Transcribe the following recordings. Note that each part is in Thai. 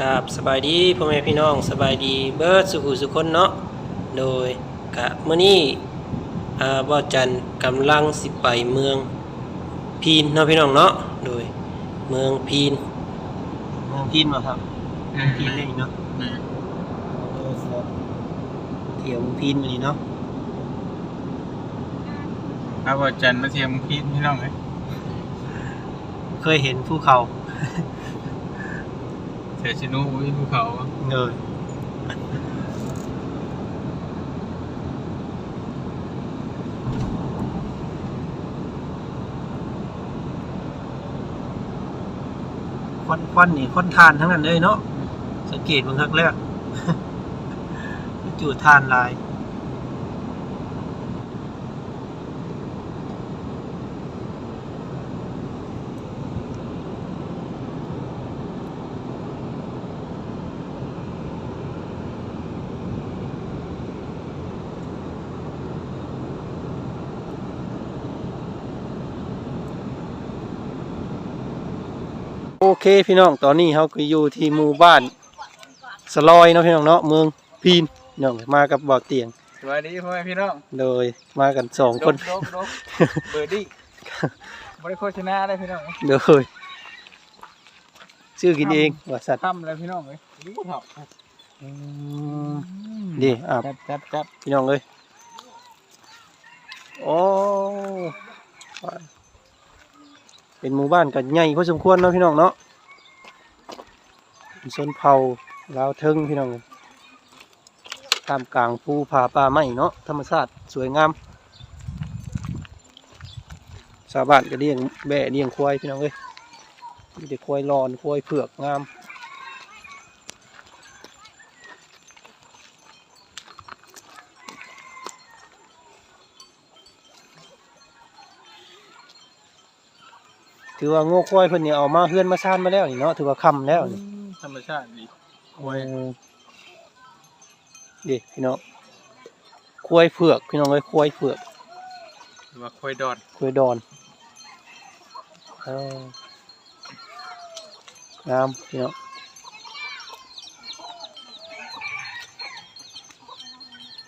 กับสบายดีพ่อแม่พี่น้องสบายดีเบิร์ดสุขุสุคนเนาะโดยกะเมื่อนี้อาบ่จันกำลังสิไปเมืองพีนเนาะพี่น้องเนาะโดยเมืองพีนเมืองพีนมาครับเมืองพีนเลยเนาะเที่ยวเมืองพีนมานี่เนาะครับว่าจันมาเทียมพี่พี่น้องเลยเคยเห็นภูเขา เสียชิโนุอุ้ยภูเขาเลยควันควันนี่ควันทานทั้งนั้นเลยเนาะสังเกตเบางครั้งแรกจู่ทานลาย เคพี่น้องตอนนี้เขาก็อยู่ที่หมู่บ้านสลอยเนาะพี่น้องเนาะเมืองพีนพี่น้องมากับบ่อเตียงสวัสดีพ่อแม่พี่น้องโดยมากันสองคนดกดกเบอร์ดี้บริโภคชนะได้พี่น้องโดยชื่อกินเองว่าสัตว์ทำแล้วพี่น้องเลยรู้เถอะอืมดีอะจับจับจับพี่น้องเลยโอ้เป็นหมู่บ้านกันใหญ่พอสมควรเนาะพี่น้องเนาะเป็น ชนเผ่าลาวเทิงพี่น้องท่ามกลางภูผาป่าไม้เนาะธรรมชาติสวยงามชาวบ้านก็เลี้ยงแบะเลี้ยงควายพี่น้องเอ้ยมีแต่ควายรอนควายเผือกงามถือว่าโง่ควายเพิ่นเนี่ยเอามาเฮือนมาซ่านมาแล้วนี่เนาะถือว่าคำแล้วนี่ ธรรมชาติดีโอ้ยดิพี่น้องควายเผือกพี่น้องเอ้ยควายเผือกหรือว่าคอยดอนควายดอนเอองามพี่น้อง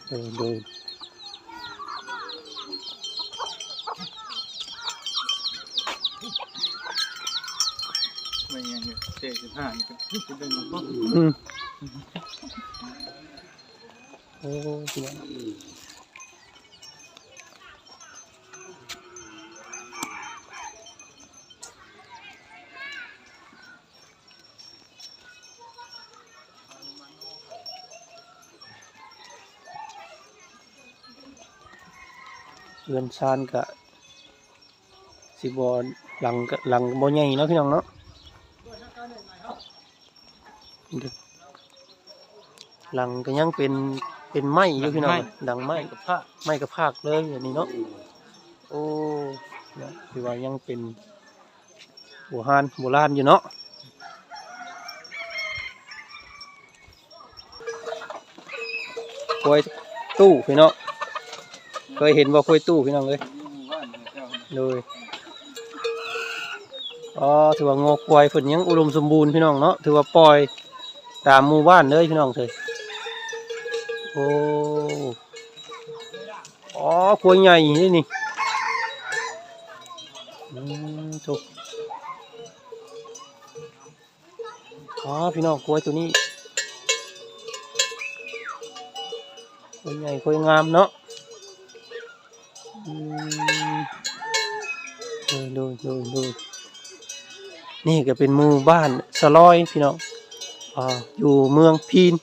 เดินเดินไม่ยังเนี่ย เจ็ดสิบห้านี่ก็จะเป็นมันก็อืมโอ้พี่น้องเรือนชานกะสิบอหลังกะหลังบ่ใหญ่เนาะพี่น้องเนาะ หลังก็ยังเป็นเป็นไม้อยู่พี่น้องดังไม้กับผ้าไม้กับภาคเลยอย่างนี้เนาะโอ้เนี่ยคือว่ายังเป็นโบราณโบราณอยู่เนาะควยตู้พี่น้องเคยเห็นบ่คุยตู้พี่น้องเลยเลยอ๋อถือว่า งอควายเพิ่นยังอุดมสมบูรณ์พี่น้องเนาะถือว่าปล่อย ตามหมู่บ้านเลยพี่น้องเลยโอ้อ๋อควยใหญ่นี่นี่ถูกอ๋อพี่น้องควยตัวนี้ควยใหญ่ควยงามเนาะดูดูดูดูนี่ก็เป็นหมู่บ้านสลอยพี่น้อง ออยู่เมืองพีน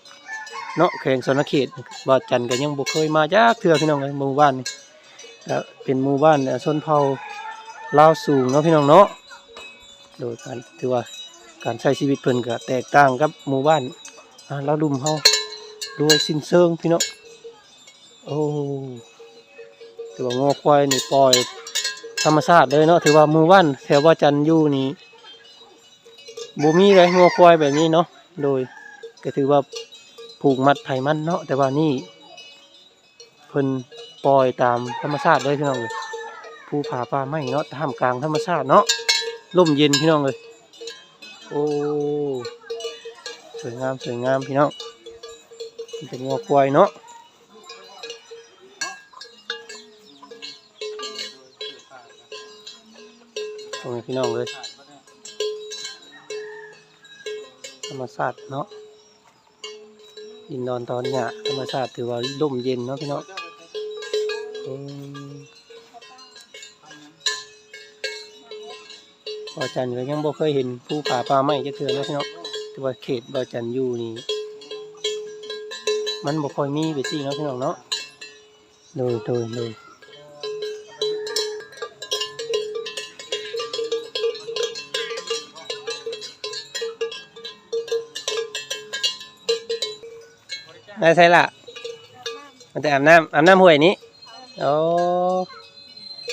เนาะแข่งสนเขตบาดจันก็ยังบ่เคยมาจากเทื่อพี่น้องเลยหมู่บ้านนี่ก็เป็นหมู่บ้านเอ่อชนเผ่าลาวสูงเนาะพี่น้องเนาะโดยการถือว่าการใช้ชีวิตเพิ่นก็แตกต่างกับหมู่บ้านลาวลุมเฮาด้วยสิ้นเชิงพี่น้องโอ้ถือว่างอควายนี่ปล่อยธรรมชาติเลยเนาะถือว่าหมือว่านแถวว่าจันทร์อยู่นี่บ่มีเลยงอควายแบบนี้เนาะ โดยก็ถือว่าผูกมัดไผมันเนาะแต่ว่านี่เพิ่นปล่อยตามธรรมชาติเลยพี่น้องเลยภูผาป่าไม้เนาะท่ามกลางธรรมชาติเนาะร่มเย็นพี่น้องเลยโอ้สวยงามสวยงามพี่น้องเป็นงัวควายเนาะตรงนี้พี่น้องเลย ธรรมชาติเนาะดินนอนตอนเนี้ยธรรมชาติถือว่าร่มเย็นเนาะพี่เน้องอืมบ่อจันก็ยังบ่เคยเห็นภูผาป่าไม้จักเทื่อเนาะพี่เน้องแต่ว่าเขตบอจันอยู่นี่ มันบ่ค่อยมีไปซี่เนาะพี่น้องเนาะโดยโดยโดย ได้ใช่ละมันแต่อาบน้ำอาบน้ำห้วยนี้โอ้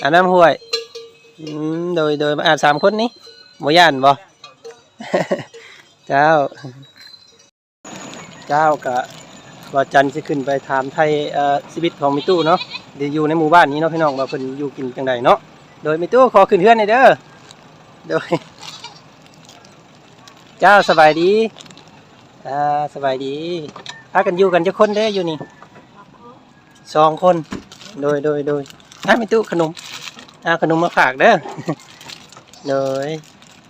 อาบน้ำห้วยโดยโดยอาบสามคนนี้บ่ย่านบ่เจ้า เจ้ากะว่าจันทร์สิขึ้นไปถามไทยชีวิตของมิตู้เนาะเดี๋ยวอยู่ในหมู่บ้านนี้เนาะพี่น้องว่าเพิ่นอยู่กินจังไดเนาะโดยมิตู้ขอขึ้นเฮือนหน่อยเด้อโดย เจ้าสบายดีอ่าสบายดี พากันอยู่กันจักคนเด้ออยู่นี่สองคน โดยโดยโดยอะมิตู้ขนมอ่าขนมมาฝากเด้อโดย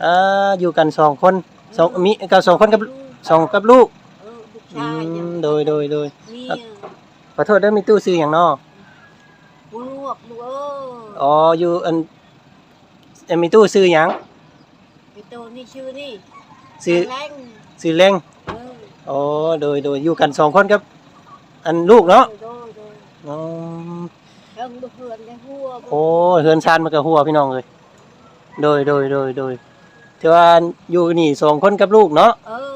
อ่าอยู่กันสองคนสองมีกับสองคนกับสองกับลูกเออลูกอืชายยังมโดยโดยโดยมีขอโทษเด้อมีตู้ซื้ออย่างนอบุลวกลูกเอออ๋ออยู่อันเอ็มมีตู้ซื้อหยังไอตัวนี่ชื่อนี่ซื้อแรงซื้อเล้งเออ อ๋อโดยโดยอยู่กันสองคนครับ อันลูกเนาะโดยโดยอ๋อเรื่องบุเพื่อนได้หัวโอ้เฮือนชานมันก็หัวพี่น้องเลยโดยโดยโดยโดยที่ว่าอยู่นี่สองคนกับลูกเนาะเออ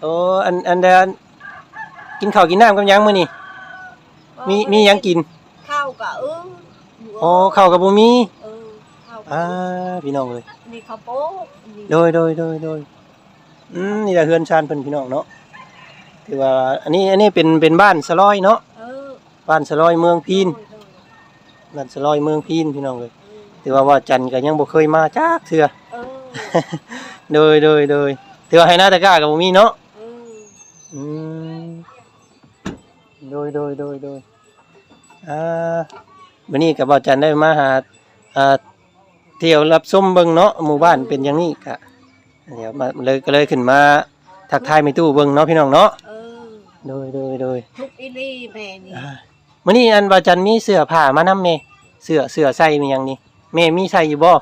โอ้อันอันเดนกินข้าวกินน้ำกับหยังมื้อนี่มีมีหยังกินข้าวกะเอออ๋อข้าวกับบ่มีเออข้าวกะอ่าพี่น้องเลย นี่ข้าวโป๊กนี่โดยโดยโดยโดยอืมนี่แหละเฮือนชานเพิ่นพี่น้องเนาะ ถือว่าอันนี้อันนี้เป็นเป็นบ้านสลอยเนาะเออบ้านสลอยเมืองพีนโดยโดยบ้านสลอยเมืองพีนพี่น้องเลยเออถือว่าว่าจันทร์ก็ยังบ่เคยมาจักเทื่อเออโดยโดยโดยถือว่าให้หน้าตะกร้าก็บ่มีเนาะเอออืมโดยโดยโดยโดยอ่าวันนี้กับบ่าวจันทร์ได้มาหาอ่าเที่ยวรับชมเบิ่งเนาะหมู่บ้านเป็นอย่างนี้ก็เดี๋ยวมาเลยก็เลยขึ้นมาทักทายมีตู้เบิ่งเนาะพี่น้องเนาะเออ โดยโดยโดยทุกอีลี่แม่นี่อ่ามื้อนี้อันบ่าวจันทร์มีเสื้อผ้ามานำแม่เสื้อเสื้อใส่มีหยังนี่แม่มีใส่อยู่บ่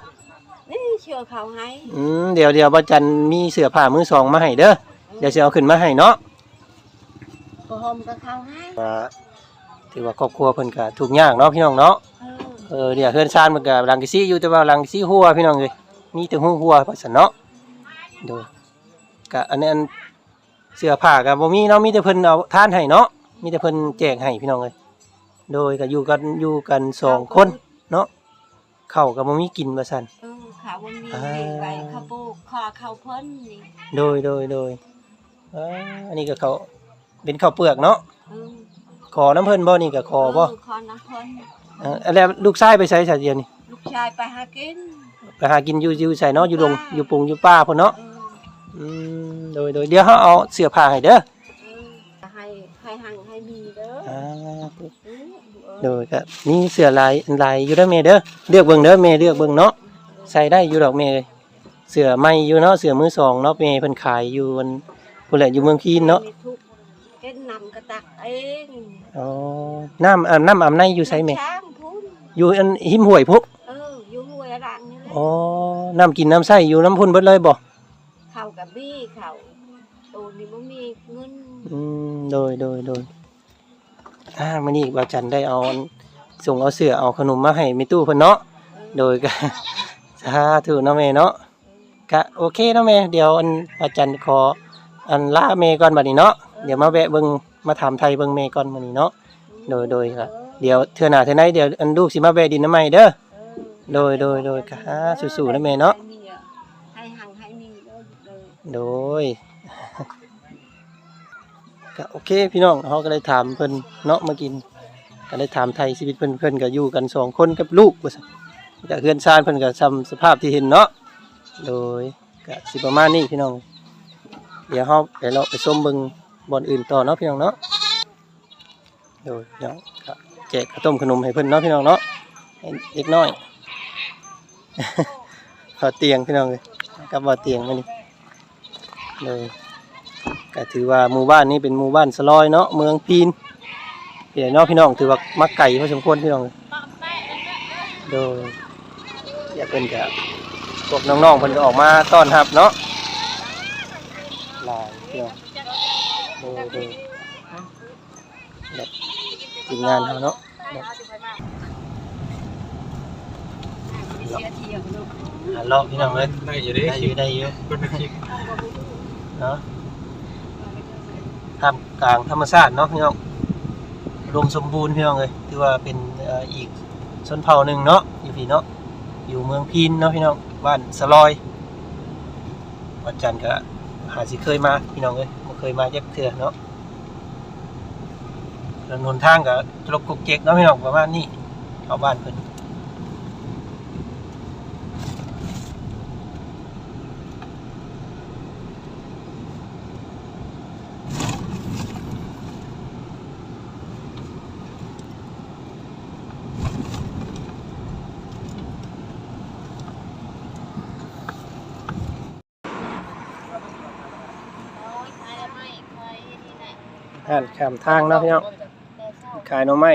นี่เชื่อเขาให้อืมเดี๋ยวเดี๋ยวบ่าวจันทร์มีเสื้อผ้ามือสองมาให้เด้อเดี๋ยวสิเอาขึ้นมาให้เนาะก็หอมกับเขาให้ว่าถือว่าครอบครัวเพิ่นก็ทุกข์ยากเนาะพี่น้องเนาะเออเออเดี๋ยวเฮือนซานมันก็หลังกะซี่อยู่แต่ว่าหลังกะซี่หัวพี่น้องเอ้ยมีแต่หัวหัวว่าซั่นเนาะโดยก็อันนั้น เสื้อผ้าก็บ่มีเนาะมีแต่เพิ่นเอาทานให้เนาะมีแต่เพิ่นแจกให้พี่น้องเอ้ยโดยก็อยู่กันอยู่กันสองคน เนาะข้าวก็บ่มีกินว่าซั่น เออข้าวมันมีอ่า เด็กไว้ข้าวโพดคอข้าวเพิ่นนี่โดยโดยโดยอ่าอันนี้ก็เขาวเป็นข้าวเปลือกเนาะเออขอน้ำเพิ่นบ่นี่ก็ขอบ่เคอน้ำเพิ่นเออแล้วลูกชายไปใส่ซะเดียวนี่ลูกชายไปหากินไปหากินอยู่อยู่ใส่เนาะอยู่ดงอยู่ปุงอยู่ป่าพุ่นเนาะเออ อืมโดยโดยเดี๋ยวเขาเอาเสื้อผ้าให้เด้อเออให้ให้หังให้มีเด้ออ่าเออเออโดยก็มีเสื้อลายอันลายอยู่เด้อแม่เด้อเลือกเบิ่งเด้อแม่เลือกเบิ่งเนาะใส่ได้อยู่ดอกแม่เอ้ยเสื้อใหม่อยู่เนาะเสื้อมือสองเนาะแม่เพิ่นขายอยู่วันพุ่นแหละอยู่เมืองพีนเนาะมีทุกเก็นนำกระตักเองอ๋อน้ำอาบน้ำอาบในอยู่ไสแม่ช้างพุ่นอยู่อันหิมห้วยพุกเอออยู่ห้วยรังนี่แหละ อ๋อน้ำกินน้ำใส่อยู่น้ำพุ่นเบิดเลยบ่ เขากับบี้เขาตัวนี้บ่มีเงินอืมโดยโดยโดยอ่ามื้อนี้บ่าจันได้เอาส่งเอาเสื้อเอาขนมมาให้ม่ตู้เพิ่นเนาะโดยก็ สาธุเนาะแม่เนาะก็โอเคเนาะแม่เดี๋ยวอันอาจารย์ขอ อันลาแม่ก่อนบัดนี้เนาะเดี๋ยวมาแวะเบิ่งมาถามไทยเบิ่งแม่ก่อนมื้อนี้เนาะโดยโดยครับเดี๋ยวเทื่อหน้าเทื่อไหนเดี๋ยวอันลูกสิมาแวะดินน้ำใหม่เด้อโดยโดยโดยค่ะสู้ๆนะแม่เนาะ โดยก็โอเคพี่น้องเขาก็เลยถามเพิ่นเนาะมากิน ก็เลยถามไทยชีวิตเพิ่นเพิ่นก็อยู่กันสองคนกับลูกว่าซั่นก็เฮือนชานเพิ่นก็ซ้ำสภาพที่เห็นเนาะโดยก็สิประมาณนี้พี่น้อง เดี๋ยวเฮาไปเลาะไปชมเบิงบอนอื่นต่อเนาะพี่น้องเนาะเดี๋ยวเดี๋ยวก็แจกข้าวต้มขนมให้เพิ่นเนาะพี่น้องเนาะเด็กน้อยขอเตียงพี่น้องเลยกับบ่อเตียงมานี่ เลยก็ถือว่าหมู่บ้านนี้เป็นหมู่บ้านสลอยเนาะเมืองพีนพี่น้องพี่น้องถือว่ามักไก่พอสมควรพี่น้องเลยโดยอยากเป็นจะพวกน้องๆเพิ่นก็ออกมาต้อนรับเนาะหลายพี่น้องโดยโดยแบบทีมงานเขาเนาะหาเลาะพี่น้องเลยได้อยู่ดิได้อยู่ได้อยู่คนละคลิป เนาะทำกลางธรรมชาติเนาะพี่น้องรวมสมบูรณ์พี่น้องเลยถือว่าเป็นอ,อีกชนเผ่าหนึ่งเนาะอยู่พี่เนาะอยู่เมืองพีนเนาะพี่น้องบ้านสลอยวันจันทร์ก็หาสิเคยมาพี่น้องเลยบ่เคยมาเย็บเถื่อเนาะแล้วนนทางก็ตลกกุกเก๊กเนาะพี่น้องประมาณนี้เอาบ้านเพิ่น อ่านขามทางเนาะพี่น้องขายหน่อไม้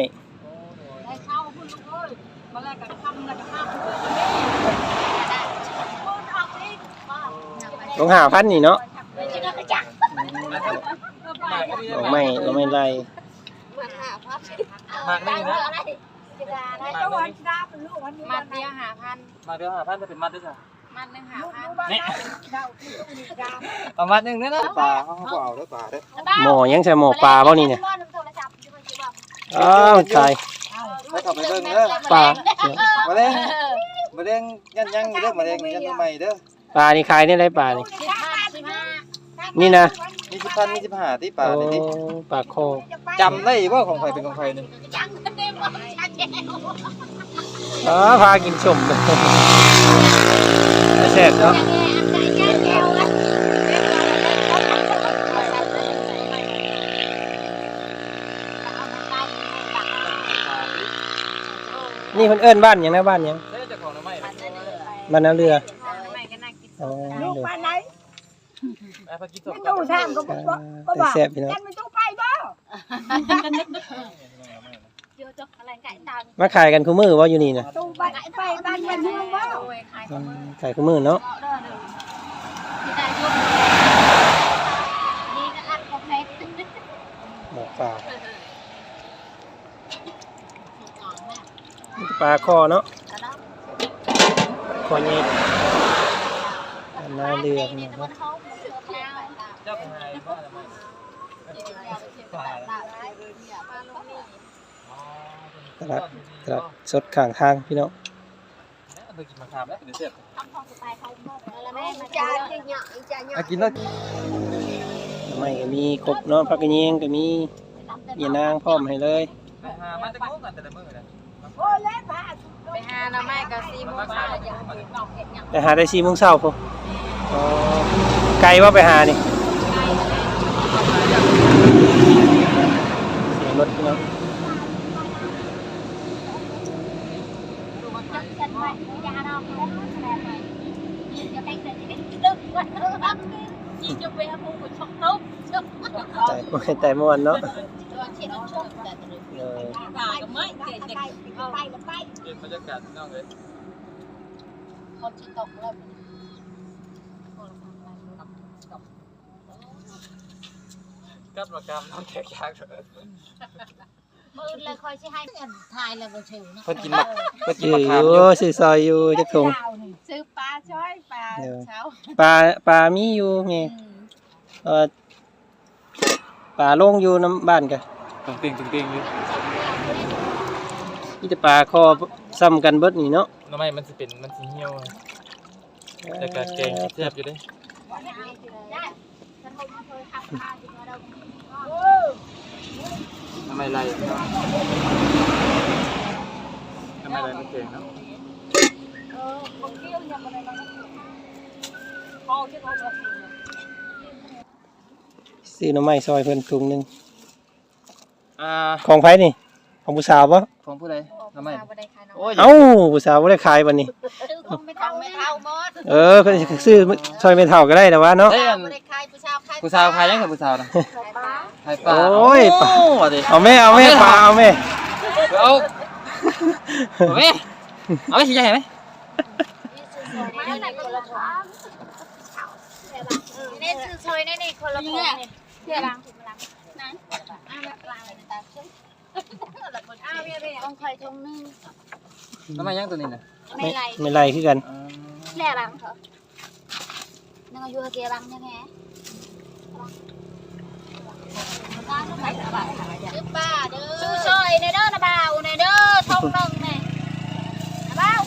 ลงหาพันนี่เนาะหน่อไม้หน่อไม้ไรมากนี่นะมัดเดียวหาพันมาเดียวหาพันจะเป็นมัดด้วยจ้ะ มัดหนึ่งหาพันนี่เอามัดหนึ่งเนี่ยนะปลาเขาเขาเอาด้วยปลาด้วยหมอยังใส่หมอปลาเปล่านี่เนี่ยอ้าวใช่ไม่ขับไปเบิ่งเด้อปลามาเด้งมาเด้งยันยังอยู่เด้อมาเด้งยันใหม่เด้อปลานี่ขายได้ไรปลานี่สิบห้าสิบห้านี่นะมีสิบพันมีสิบห้าที่ปลาโอ้เนี่ยที่ปลาคอจำได้ว่าของใครเป็นของใครเนี่ยอ๋อพากินชม แซ่บเนาะนี่เพิ่นเอิ้นบ้านหยังนะบ้านหยังเด้อเจ้าของหน่อไม้บ้านนาเรือไม่ก็น่ากินอ๋อลูกเดี๋ยวไปไหนไอ้พักกินสไม่ดตู้ทางก็บอกว่าก็แต่บอกแซ่บพี่น้องฉันไม่ตู้ไปบ่ เดี๋ยวจะอะไรไก่ตามมาขายกันคู่มือว่าอยู่นี่นะตู้ไปไปบ้านมันเมืองบ่โอ้ยขายอืมขายคู่มือเนาะเด้อหนึ่งที่ได้ยุบนี่ก็อัดคอมเมนต์หมอปลาปลาคอเนาะคอเย็ดบ้านนาเรือพี่น้องเนาะ เจ้าของนายว่าอะไรปลา ตลาดตลาดสดข้างทางพี่น้องเพิ่งกินมะขามแล้วเดี๋ยวเสร็จานเหยาะจะเหยาะอะกินแล้วทำไมก็มีครบเนาะผักกระเยงก็มีเยนางพร้อมให้เลยไปหามันจะโง่กันแต่ละมื้อเลยโอ้เล่พาไปหาหน้าไม้กับซีมูมาอย่งเช้าไปหาได้สี่โมงเช้าพออ๋อไกลว่าไปหานี่เสียงรถพี่น้อง ฉันไว้ยาเราแล้วแสดงไปจะไปเสร็จจะตึกวันเออรับที่จะไปเอาผู้ชมตุ๊บชม แต่ม่วนเนาะตัวเช็ดชมแต่ตัวเออเปลี่ยนบรรยากาศนอกเลยคนที่ตกรอบกับประกรรมน้องแขกยากเถอะมือเลยคอยที่ให้ทายเลยบนเชิงนะเพิ่นกินมะเพิ่นกินอยู่มะขามอยู่ซื้อซอยอยู่จักถุงซื้อปลาช้อยปลาเช้าปลาปลามีอยู่แม่เออ ปลาลงอยู่น้ำบ้านกันตึงติงตึงติงอยู่มีแต่ปลาคอซ้ำกันเบิดนี่เนาะน้ำไม้มันสิเป็นมันสิเหี่ยวแต่กะแกงแซ่บอยู่เด้น้ำไม้ไรเนาะน้ำไม้ไรมันเก่งเนาะพ่อที่เขาบอก ซื้อหน้ำไม้ซอยเพิ่นถุงหนึงอ่าของไผนี่ ของผู้สาวปะของผู้ใดทำไมบ่ได้ขายน้องโอ้ยเอ้าผู้สาวบ่ได้ขายบัดนี้ ซื้อของไม่เท่าไม่เท่าหมดเออก็ซื้อซอยไม่เท่าก็ได้แต่ว่าเนาะเฮ้ยอันบ่ได้ขายผู้สาวขายผู้สาวใครยังกับผู้สาวนะขายปลาใครปลาโอ้ยปลา โอ้ดิเอาแม่เอาแม่ปลาเอาแม่ เอาเอาไหมเอาไหมชี้ใหญ่ไหมมาแล้วไหนก็ละทางนี่ซื้อซอยนี่นี่คนละคนนี่เพื่อล้างถูกล้างนั้นอ้าวล้างเลยตาซึ่งอ้าวเรียๆต้องคอยทงนึงทำไมยังตัวนี้น่ะไม่ไรไม่ไรคือกัน อ่าแล่ล้างเถอะนึงอายุเกียล้างยังไงซื้อป้าเด้อซื้อซอยในเด้อนะบ่าวในเด้อทงนึงนี่นะบ่าว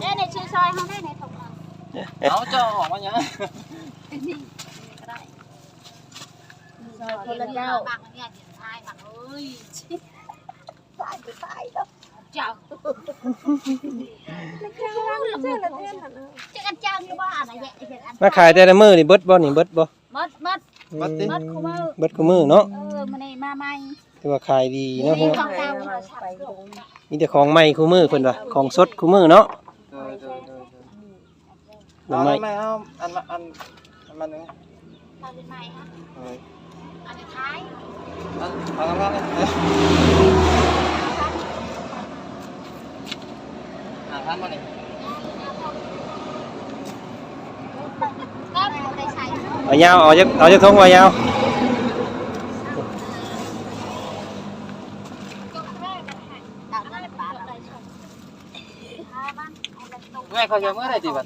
เด้ใน คนละเจ้าบังเนี่ยเดี๋ยวทายบังเอ้ยตายไปตายแล้วเจ้าจะกันจ้างอยู่บ้านอะไรแยะมาขายแต่ละมื้อนี่เบิดบ่นี่เบิดบ่มัดมัดอืมเบิดคุมือเบิดคุมื้อเนาะเออมันนี่มาใหม่ถือว่าขายดีเนาะมีเพิ่นของเก่ามีแต่ของใหม่คุมื้อเพิ่นว่าของสดคุมื้อเนาะเออเออเออหน่อเอาไม้ไม่เอาอันมาอันอันมันนึงมาเป็นใหม่ฮะ เฮ้ย อันท้าย อันเอากำลังเลยอ่าท่านมานี่ ก็ได้ใช้ เอายาวเอาจักเอาจักทงว่ายาว ดาวนั่นปลาอะไรชมถ้าบ้านเอาไปตรง แม่เขาจะเมื่อไหร่จีบัน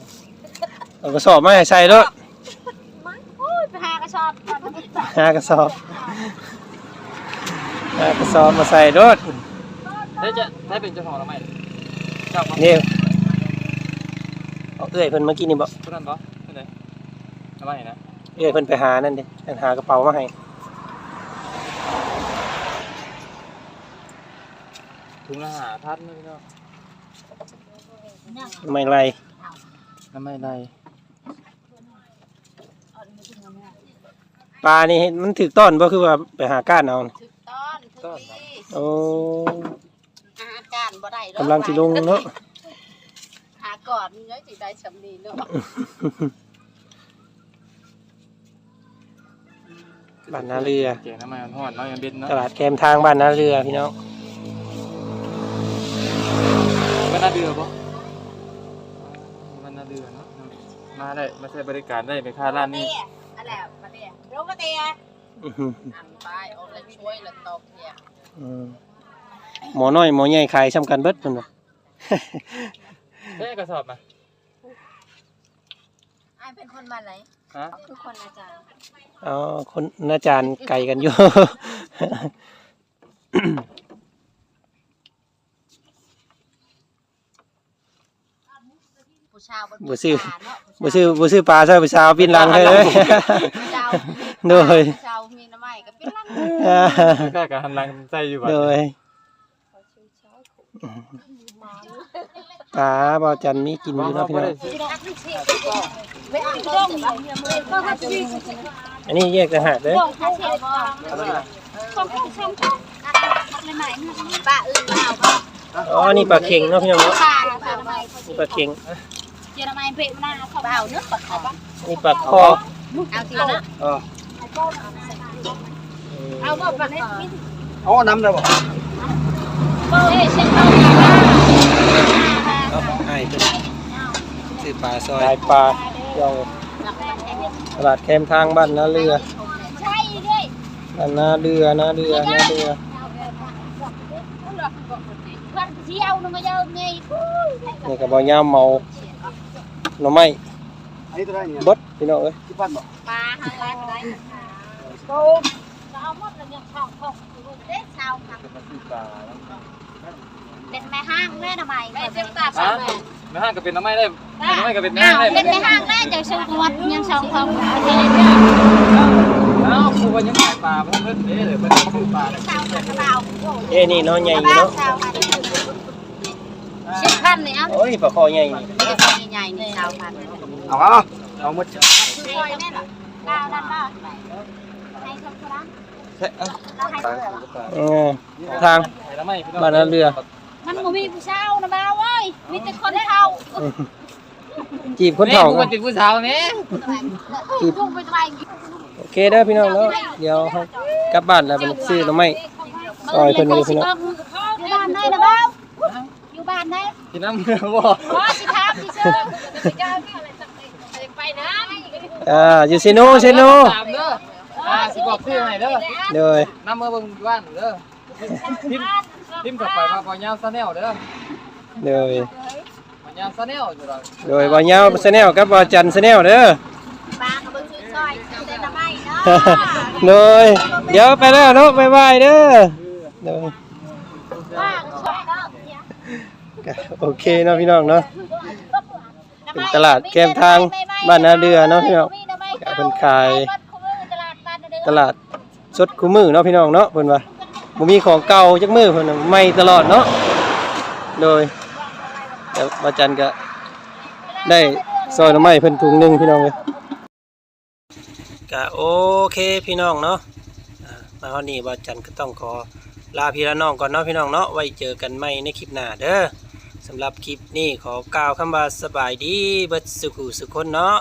เอากระสอบมาให้ใส่เด้อ มันโอ้ยไปหากระสอบตอนนี้ หากระสอบหากระสอบมาใส่เด้อเฮ้ยจะให้เป็นเจ้าของเราไหมเจ้าของนี่เอาเอ้อยเพิ่นเมื่อกี้นี่บ่ผู้นั้นปะผู้ไหนทำไมนะเอ้อยเพิ่นไปหานั่นเด้เพิ่นหากระเป๋ามาให้ถุงละหาพัดนี่เนาะไม่ไรทำไมไร ปลานี่มันถึกต้อนบ่คือว่าไปหาก้านเอาน่ะถึกต้อนถึกดีโอ้อาการบ่ได้กำลังสิลงเนาะหาก่อนเนื้อสิได้สำนีเนาะบ้านนาเรือ เจ๋งทำไมมันหอนเนาะยังบินเนาะตลาดแคมทางบ้านนาเรือพี่น้องมันน่าเดือปะมันน่าเดือเนาะมาได้มาใช้บริการได้ไปค่าร้านนี้อะไรมาเตีย รู้มาเตียอื้อหืออันไปเอาเลยช่วยละตกเนี่ยอืมหมอน้อยหมอใหญ่ขายซ้ำกันเบิดเพิ่นว่าเฮ้ยกระสอบมาไอ้เป็นคนบ้านไหนฮะคือคนอาจารย์อ๋อคนอาจารย์ไก่กันอยู่ ชาวบนบ่ซื้อบ่ซื้อบ่ซื้อปลาซะไปสาวปินหลังให้เลยผู้ชาวโดยผู้ชาวมีน้ำไม้ก็เป็นลังกล้ากับหันหลังใจอยู่บ้านโดยปลาบ่จันมีกินอยู่เนาะพี่น้องไม่เอากล้องเนี่ยมือก็ฮัตซีอันนี้แยกต่างหากเด้อกล้องฮัตซีบอลของของช่างช่างอะไรใหม่ป้าอื่นเอาป่ะอ๋อนี่ปลาเค็งเนาะพี่น้องเนาะป้าป้าทำไมนี่ปลาเค็ง เจรมันเป็นมาเขาเอาเนื้อปัดเขาป่ะนี่ปลาคอเอาทีนะอ๋อเอาบ่ปัดให้อ๋อน้ำเลยบ่เฮ้ยเส้นเอาไอ้เป็นซื้อปลาซอยปลาเดี๋ยวตลาดแคมทางบ้านนาเรือใช่ด้วยบ้านนาเรือนาเรือนาเรือเพื่อนเที่ยวนึงก็เยอะไงนี่ก็บ่ยามเมา หน่อไม้อันนี้ตัวไหนเนี่ยเบิดพี่น้องเอ้ยที่บ้านบ่ปลาหาอะไรก็ได้โอ้เอาหมดแล้วยังช่องของเด็กชาวค่ะจะมาซื้อปลาแล้วเป็นแม่ห้างแม่ทำไมแม่เจ้าตาฮะไม่ห้างก็เป็นน้ำไม้ได้น้ำไม้ก็เป็นแม่อ้าวได้เป็นแม่ห้างแม่จะซื้อวัดยังสองของเอ้าครูว่ายังขายปลาเพิ่นเพิ่นเด้อเพิ่นซื้อปลาชาวกระเป๋าเอ้นี่เนาะใหญ่กอระยู่เป๋าเนาะชาวพันสิบพันเนี่ยโอ้ยปลาคอใหญ่นี่นี่ก็ ใหญ่นี่ชาวพันเอาเอาเอาหมดซอยแม่หรอก้าวนั่นป่ะชมดเจ้าเราให้เสือกูก็ตายเออทางไปแล้วไหมพี่น้องบ้านนาเรือ มันบ่มีผู้เช่านะบ่าวเอ้ยมีแต่คนเฒ่าจีบคนเฒ่าแม่กูกัเป็นนติดผู้สาวแม่จุ่มไปไปโอเคเด้อพี่น้องเนาะเดี๋ยวเรากลับบ้านแล้วไปซื้อหน่อไม้ซอยเพิ่นนี่พี่น้องอยู่บ้านไหนนะบ่าวอยู่บ้านไหนกินน้ำเมือบ่ขอส เชื่อไปนะอ่าอยู่เซโนเซโนตามเด้ออ่าสิบอกชื่อให้เด้อโดยน้ำมือเบิ่งอยู่บ้านเด้อพิมพ์พิมพ์กลับไปว่าบ่ยาวซะแนวเด้อโดยบ่ยาวซะแนวอยู่ดอกโดยบ่าวยาวชาแนลกับบ่าวจันชาแนลเด้อบ้านก็เบิ่งชื่อซอยชื่อได้ละไม่เนาะโดยเดี๋ยวไปแล้วเนาะบ๊ายบายเด้อโดยบ้านก็ชอบเนาะก็โอเคเนาะพี่น้องเนาะ เป็นตลาดแก้มทางบ้านนาเดือเนาะพี่น้องก็เพิ่นขาย ตลาดสดคู่มือเนาะพี่น้องเนาะเพิ่นว่าบ่มีของเก่าจักมือเพิ่นน่ะใหม่ตลอดเนาะโดยแต่บ่าจันก็ได้ซอยหน่อไม้เพิ่นถุงหนึงพี่น้องเอ้ยก็โอเคพี่น้องเนาะมาวันนี้บ่าจันก็ต้องขอลาพี่ละน้องก่อนเนาะพี่น้องเนาะไว้เจอกันใหม่ในคลิปหน้าเด้อ สำหรับคลิปนี้ขอกล่าวคำว่าสบายดีเบิดสุขุสุขคนเนาะ